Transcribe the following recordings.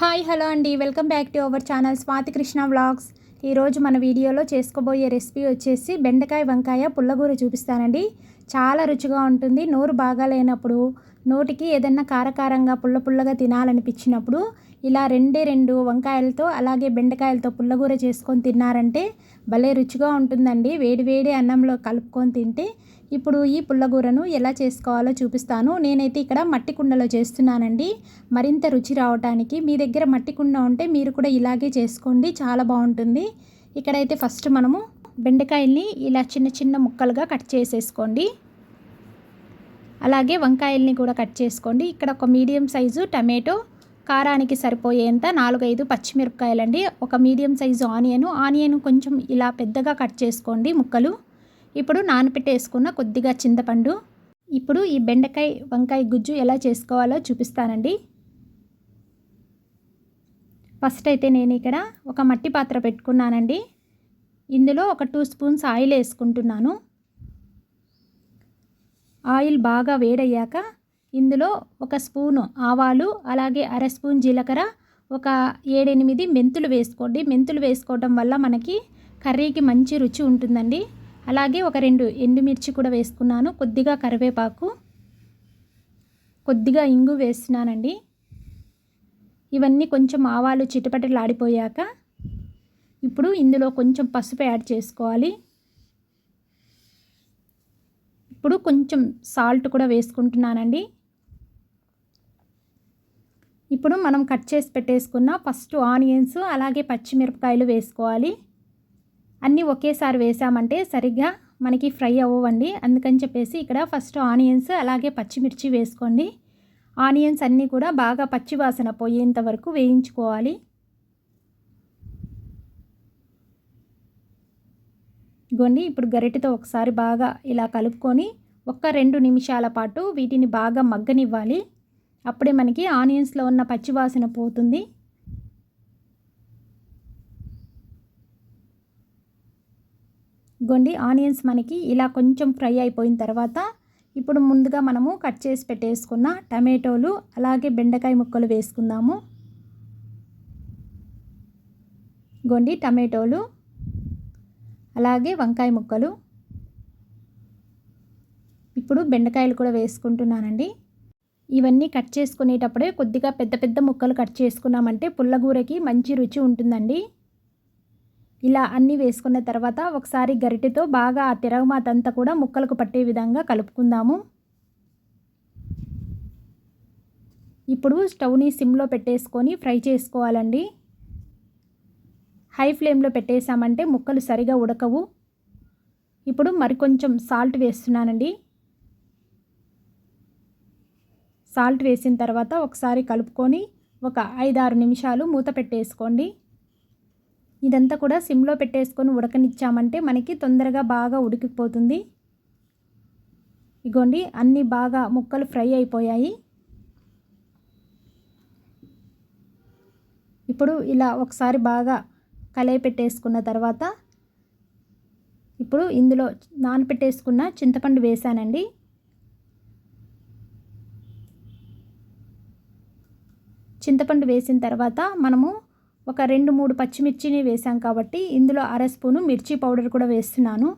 Hi hello అండి. Welcome back to our channel Swathi Krishna vlogs. ఈరోజు మన వీడియోలో చేసుకోబోయే రెసిపీ వచ్చేసి బెండకాయ వంకాయ పుల్లగూర చూపిస్తానండి. చాలా రుచిగా ఉంటుంది. నోరు బాగా లేనప్పుడు నోటికి ఏదన్నా కారకారంగా పుల్ల పుల్లగా తినాలనిపించినప్పుడు ఇలా రెండే రెండు వంకాయలతో అలాగే బెండకాయలతో పుల్లగూర చేసుకొని తిన్నారంటే భలే రుచిగా ఉంటుందండి. వేడి వేడి అన్నంలో కలుపుకొని తింటే ఇప్పుడు ఈ పుల్లగూరను ఎలా చేసుకోవాలో చూపిస్తాను. నేనైతే ఇక్కడ మట్టి కుండలో చేస్తున్నానండి. మరింత రుచి రావడానికి మీ దగ్గర మట్టి కుండ ఉంటే మీరు కూడా ఇలాగే చేసుకోండి. చాలా బాగుంటుంది. ఇక్కడైతే ఫస్ట్ మనము బెండకాయల్ని ఇలా చిన్న చిన్న ముక్కలుగా కట్ చేసేసుకోండి. అలాగే వంకాయల్ని కూడా కట్ చేసుకోండి. ఇక్కడ ఒక మీడియం సైజు టమాటో కారానికి సరిపోయేంత నాలుగైదు పచ్చిమిరపకాయలండి. ఒక మీడియం సైజు ఆనియన్. ఆనియన్ కొంచెం ఇలా పెద్దగా కట్ చేసుకోండి ముక్కలు. ఇప్పుడు నానపెట్టేసుకున్న కొద్దిగా చింతపండు. ఇప్పుడు ఈ బెండకాయ వంకాయ గుజ్జు ఎలా చేసుకోవాలో చూపిస్తానండి. ఫస్ట్ అయితే నేను ఇక్కడ ఒక మట్టి పాత్ర పెట్టుకున్నానండి. ఇందులో ఒక టూ స్పూన్స్ ఆయిల్ వేసుకుంటున్నాను. ఆయిల్ బాగా వేడయ్యాక ఇందులో ఒక స్పూను ఆవాలు అలాగే అర స్పూన్ జీలకర్ర ఒక ఏడెనిమిది మెంతులు వేసుకోండి. మెంతులు వేసుకోవడం వల్ల మనకి కర్రీకి మంచి రుచి ఉంటుందండి. అలాగే ఒక రెండు ఎండుమిర్చి కూడా వేసుకున్నాను. కొద్దిగా కరివేపాకు కొద్దిగా ఇంగు వేస్తున్నానండి. ఇవన్నీ కొంచెం ఆవాలు చిటపటలాడిపోయాక ఇప్పుడు ఇందులో కొంచెం పసుపు యాడ్ చేసుకోవాలి. ఇప్పుడు కొంచెం సాల్ట్ కూడా వేసుకుంటున్నానండి. ఇప్పుడు మనం కట్ చేసి పెట్టేసుకున్న ఫస్ట్ ఆనియన్స్ అలాగే పచ్చిమిరపకాయలు వేసుకోవాలి. అన్నీ ఒకేసారి వేసామంటే సరిగ్గా మనకి ఫ్రై అవ్వండి. అందుకని చెప్పేసి ఇక్కడ ఫస్ట్ ఆనియన్స్ అలాగే పచ్చిమిర్చి వేసుకోండి. ఆనియన్స్ అన్నీ కూడా బాగా పచ్చివాసన పోయేంత వరకు వేయించుకోవాలి. ఇగోండి ఇప్పుడు గరిటెతో ఒకసారి బాగా ఇలా కలుపుకొని ఒక్క రెండు నిమిషాల పాటు వీటిని బాగా మగ్గనివ్వాలి. అప్పుడే మనకి ఆనియన్స్లో ఉన్న పచ్చివాసన పోతుంది. గొండి ఆనియన్స్ మనకి ఇలా కొంచెం ఫ్రై అయిపోయిన తర్వాత ఇప్పుడు ముందుగా మనము కట్ చేసి పెట్టేసుకున్న టమాటోలు అలాగే బెండకాయ ముక్కలు వేసుకుందాము. గొండి టమాటోలు అలాగే వంకాయ ముక్కలు. ఇప్పుడు బెండకాయలు కూడా వేసుకుంటున్నానండి. ఇవన్నీ కట్ చేసుకునేటప్పుడే కొద్దిగా పెద్ద పెద్ద ముక్కలు కట్ చేసుకున్నామంటే పుల్లగూరకి మంచి రుచి ఉంటుందండి. ఇలా అన్నీ వేసుకున్న తర్వాత ఒకసారి గరిటెతో బాగా ఆ తిరగమాతంతా కూడా ముక్కలకు పట్టే విధంగా కలుపుకుందాము. ఇప్పుడు స్టవ్ని సిమ్లో పెట్టేసుకొని ఫ్రై చేసుకోవాలండి. హై ఫ్లేమ్లో పెట్టేసామంటే ముక్కలు సరిగా ఉడకవు. ఇప్పుడు మరికొంచెం సాల్ట్ వేస్తున్నానండి. సాల్ట్ వేసిన తర్వాత ఒకసారి కలుపుకొని ఒక ఐదారు నిమిషాలు మూత పెట్టేసుకోండి. ఇదంతా కూడా సిమ్లో పెట్టేసుకొని ఉడకనిచ్చామంటే మనకి తొందరగా బాగా ఉడికిపోతుంది. ఇగోండి అన్నీ బాగా ముక్కలు ఫ్రై అయిపోయాయి. ఇప్పుడు ఇలా ఒకసారి బాగా కలయి పెట్టేసుకున్న తర్వాత ఇప్పుడు ఇందులో నానపెట్టేసుకున్న చింతపండు వేసానండి చింతపండు వేసిన తర్వాత మనము ఒక రెండు మూడు పచ్చిమిర్చిని వేసాం కాబట్టి ఇందులో అర స్పూను మిర్చి పౌడర్ కూడా వేస్తున్నాను.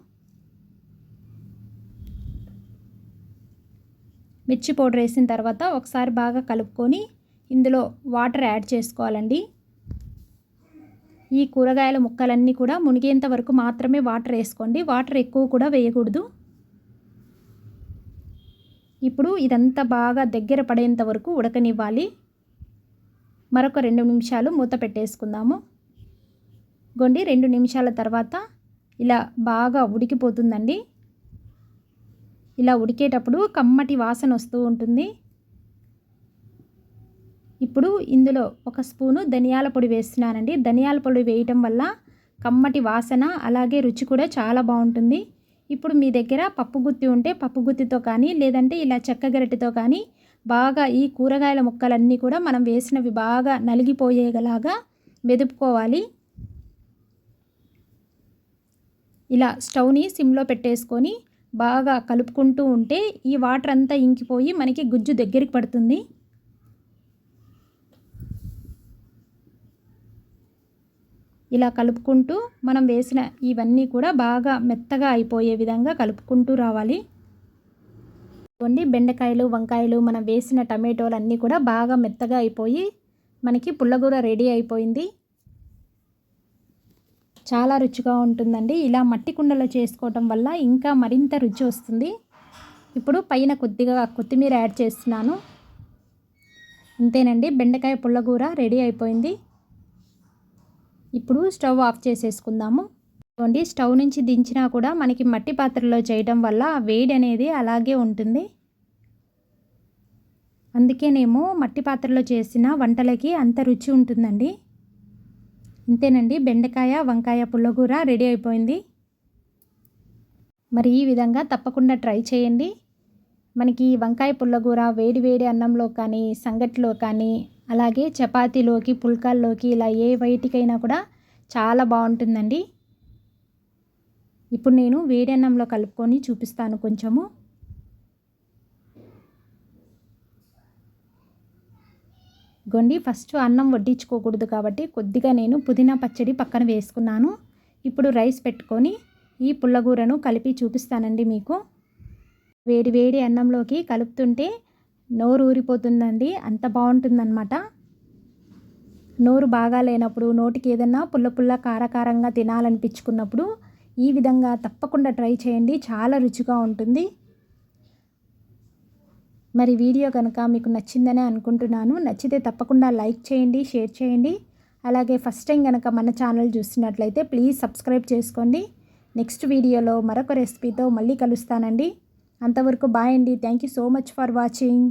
మిర్చి పౌడర్ వేసిన తర్వాత ఒకసారి బాగా కలుపుకొని ఇందులో వాటర్ యాడ్ చేసుకోవాలండి. ఈ కూరగాయల ముక్కలన్నీ కూడా మునిగేంత వరకు మాత్రమే వాటర్ వేసుకోండి. వాటర్ ఎక్కువ కూడా వేయకూడదు. ఇప్పుడు ఇదంతా బాగా దగ్గర పడేంత వరకు ఉడకనివ్వాలి. మరొక రెండు నిమిషాలు మూత పెట్టేసుకుందాము. గొండి రెండు నిమిషాల తర్వాత ఇలా బాగా ఉడికిపోతుందండి. ఇలా ఉడికేటప్పుడు కమ్మటి వాసన వస్తూ ఉంటుంది. ఇప్పుడు ఇందులో ఒక స్పూను ధనియాల పొడి వేస్తున్నానండి. ధనియాల పొడి వేయటం వల్ల కమ్మటి వాసన అలాగే రుచి కూడా చాలా బాగుంటుంది. ఇప్పుడు మీ దగ్గర పప్పు గుత్తి ఉంటే పప్పు గుత్తితో కానీ లేదంటే ఇలా చెక్క గరిటెతో కానీ బాగా ఈ కూరగాయల ముక్కలన్నీ కూడా మనం వేసినవి బాగా నలిగిపోయేలాగా మెదుపుకోవాలి. ఇలా స్టవ్ని సిమ్లో పెట్టేసుకొని బాగా కలుపుకుంటూ ఉంటే ఈ వాటర్ అంతా ఇంకిపోయి మనకి గుజ్జు దగ్గరికి పడుతుంది. ఇలా కలుపుకుంటూ మనం వేసిన ఇవన్నీ కూడా బాగా మెత్తగా అయిపోయే విధంగా కలుపుకుంటూ రావాలి. ఇదిగోండి బెండకాయలు వంకాయలు మనం వేసిన టమాటోలు అన్నీ కూడా బాగా మెత్తగా అయిపోయి మనకి పుల్లగూర రెడీ అయిపోయింది. చాలా రుచిగా ఉంటుందండి. ఇలా మట్టి కుండలో చేసుకోవటం వల్ల ఇంకా మరింత రుచి వస్తుంది. ఇప్పుడు పైన కొద్దిగా కొత్తిమీర యాడ్ చేస్తున్నాను. అంతేనండి బెండకాయ పుల్లగూర రెడీ అయిపోయింది. ఇప్పుడు స్టవ్ ఆఫ్ చేసేసుకుందాము. చూడండి స్టవ్ నుంచి దించినా కూడా మనకి మట్టి పాత్రలో చేయడం వల్ల ఆ వేడి అనేది అలాగే ఉంటుంది. అందుకేనేమో మట్టి పాత్రలో చేసిన వంటలకి అంత రుచి ఉంటుందండి. ఇంతేనండి. బెండకాయ వంకాయ పుల్లగూర రెడీ అయిపోయింది. మరి ఈ విధంగా తప్పకుండా ట్రై చేయండి. మనకి వంకాయ పుల్లగూర వేడి వేడి అన్నంలో కానీ సంగటిలో కానీ అలాగే చపాతీలోకి పుల్కాల్లోకి ఇలా ఏ వైటికైనా కూడా చాలా బాగుంటుందండి. ఇప్పుడు నేను వేడి అన్నంలో కలుపుకొని చూపిస్తాను కొంచెము. గొండి ఫస్ట్ అన్నం వడ్డించుకోకూడదు కాబట్టి కొద్దిగా నేను పుదీనా పచ్చడి పక్కన వేసుకున్నాను. ఇప్పుడు రైస్ పెట్టుకొని ఈ పుల్లగూరను కలిపి చూపిస్తానండి మీకు. వేడి వేడి అన్నంలోకి కలుపుతుంటే నోరు ఊరిపోతుందండి అంత బాగుంటుందన్నమాట. నోరు బాగా లేనప్పుడు నోటికి ఏదన్నా పుల్ల పుల్ల కారకారంగా తినాలనిపించుకున్నప్పుడు ఈ విధంగా తప్పకుండా ట్రై చేయండి. చాలా రుచిగా ఉంటుంది. మరి వీడియో కనుక మీకు నచ్చిందనే అనుకుంటున్నాను. నచ్చితే తప్పకుండా లైక్ చేయండి షేర్ చేయండి. అలాగే ఫస్ట్ టైం కనుక మన ఛానల్ చూస్తున్నట్లయితే ప్లీజ్ సబ్స్క్రైబ్ చేసుకోండి. నెక్స్ట్ వీడియోలో మరొక రెసిపీతో మళ్ళీ కలుస్తానండి. అంతవరకు బాయ్ అండి. Thank you so much for watching.